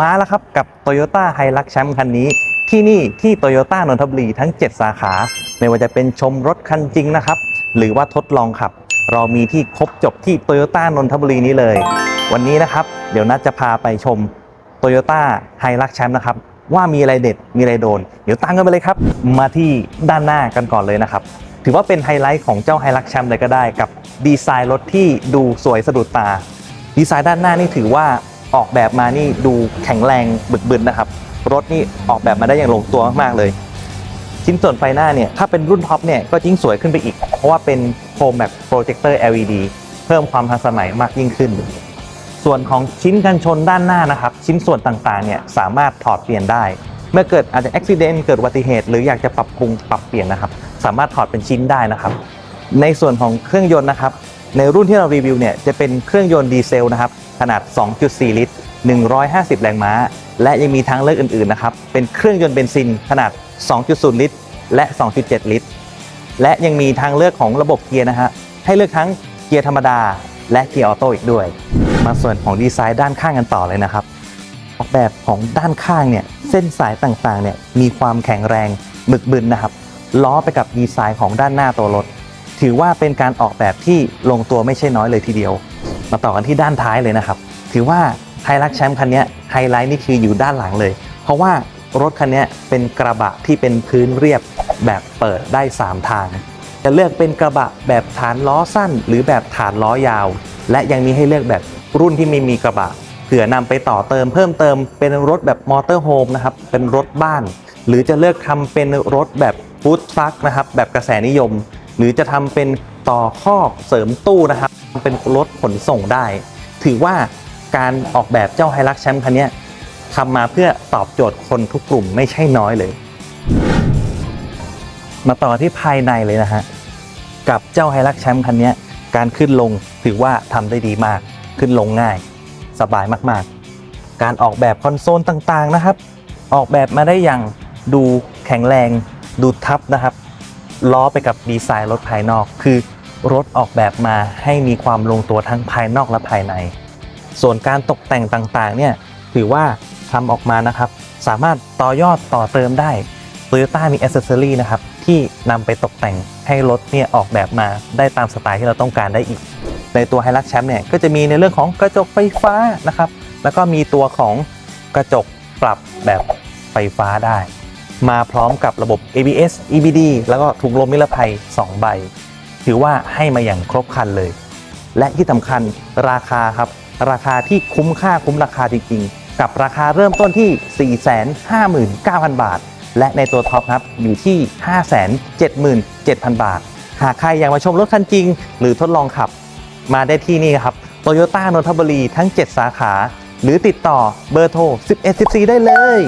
มาแล้วครับกับ Toyota h i l u x แชมป์คันนี้ ที่นี่ที่ Toyota นนทบุรีทั้ง 7 สาขา ไม่ว่าจะเป็นชมรถคันจริงนะครับ หรือว่าทดลองขับ เรามีที่ครบจบที่ Toyota นนทบุรีนี้เลย วันนี้นะครับ เดี๋ยวนัดจะพาไปชม Toyota h i l u x แชมป์นะครับ ว่ามีอะไรเด็ดมีอะไรโดน เดี๋ยวตามกันไปเลยครับ มาที่ด้านหน้ากันก่อนเลยนะครับถือว่าเป็นไฮไลท์ของเจ้า h i l u x แชมป์เลยก็ได้กับดีไซน์รถที่ดูสวยสะดุดตา ดีไซน์ด้านหน้านี่ถือว่า ออกแบบมานี่ดูแข็งแรงบึกบึนนะครับ รถนี่ออกแบบมาได้อย่างลงตัวมากๆเลย ชิ้นส่วนไฟหน้าเนี่ยถ้าเป็นรุ่นท็อปเนี่ยก็ยิ่งสวยขึ้นไปอีก เพราะว่าเป็นโคมแบบโปรเจคเตอร์ LED เพิ่มความทันสมัยมากยิ่งขึ้น ส่วนของชิ้นกันชนด้านหน้านะครับ ชิ้นส่วนต่างๆเนี่ยสามารถถอดเปลี่ยนได้ เมื่อเกิดอาจจะอุบิเหตุเกิดอุบัติเหตุ หรืออยากจะปรับปรุงปรับเปลี่ยนนะครับ สามารถถอดเป็นชิ้นได้นะครับ ในส่วนของเครื่องยนต์นะครับ ในรุ่นที่เรารีวิวเนี่ยจะเป็นเครื่องยนต์ดีเซลนะครับ ขนาด 2.4 ลิตร 150 แรงม้า และยังมีทางเลือกอื่นๆนะครับ เป็นเครื่องยนต์เบนซินขนาด 2.0 ลิตร และ 2.7 ลิตร และยังมีทางเลือกของระบบเกียร์นะฮะ ให้เลือกทั้งเกียร์ธรรมดา และเกียร์ออโต้อีกด้วย มาส่วนของดีไซน์ด้านข้างกันต่อเลยนะครับ ออกแบบของด้านข้างเนี่ยเส้นสายต่างๆเนี่ยมีความแข็งแรงบึกบึนนะครับ ล้อไปกับดีไซน์ของด้านหน้าตัวรถ ถือว่าเป็นการออกแบบที่ลงตัวไม่ใช่น้อยเลยทีเดียว มาต่อกันที่ด้านท้ายเลยนะครับ ถือว่าไฮรักแชมป์คันนี้ไฮไลท์นี่คืออยู่ด้านหลังเลย เพราะว่ารถคันนี้เป็นกระบะที่เป็นพื้นเรียบแบบเปิดได้ 3 ทาง จะเลือกเป็นกระบะแบบฐานล้อสั้น หรือแบบฐานล้อยาว และยังมีให้เลือกแบบรุ่นที่ไม่มีกระบะเผื่อนำไปต่อเติมเพิ่มเติมเป็นรถแบบมอเตอร์โฮมนะครับเป็นรถบ้าน หรือจะเลือกทำเป็นรถแบบฟู้ดทรัคนะครับแบบกระแสนิยม หรือจะทำเป็นต่อคอกเสริมตู้นะครับ เป็นรถขนส่งได้ ถือว่าการออกแบบเจ้าไฮรักแชมป์คันนี้ทำมาเพื่อตอบโจทย์คนทุกกลุ่มไม่ใช่น้อยเลย มาต่อที่ภายในเลยนะฮะ กับเจ้าไฮรักแชมป์คันนี้การขึ้นลงถือว่าทำได้ดีมาก ขึ้นลงง่าย สบายมากๆ การออกแบบคอนโซลต่างๆนะครับ ออกแบบมาได้อย่างดูแข็งแรง ดูทับนะครับ ล้อไปกับดีไซน์รถภายนอก คือ รถออกแบบมาให้มีความลงตัวทั้งภายนอกและภายใน ส่วนการตกแต่งต่างๆ เนี่ยถือว่าทำออกมานะครับ สามารถต่อยอดต่อเติมได้ Toyota มีอ c เซ s ซอรีนะครับ ที่นำไปตกแต่งให้รถเนี่ยออกแบบมาได้ตามสไตล์ที่เราต้องการได้อีก ในตัว h i l u x แชมป์เนี่ยก็จะมีในเรื่องของกระจกไฟฟ้านะครับ แล้วก็มีตัวของกระจกปรับแบบไฟฟ้าได้ มาพร้อมกับระบบ ABS EBD แล้วก็ถุงลมนิรภัย 2 ใบ ถือว่าให้มาอย่างครบครันเลย และที่สำคัญราคาครับ ราคาที่คุ้มค่าคุ้มราคาจริงๆ กับราคาเริ่มต้นที่ 459,000 บาท และในตัวท็อปครับอยู่ที่ 577,000 บาท หากใครอยากมาชมรถคันจริง หรือทดลองขับ มาได้ที่นี่ครับโตโยต้านนทบุรีทั้ง 7 สาขา หรือติดต่อเบอร์โทร11 14 ได้เลย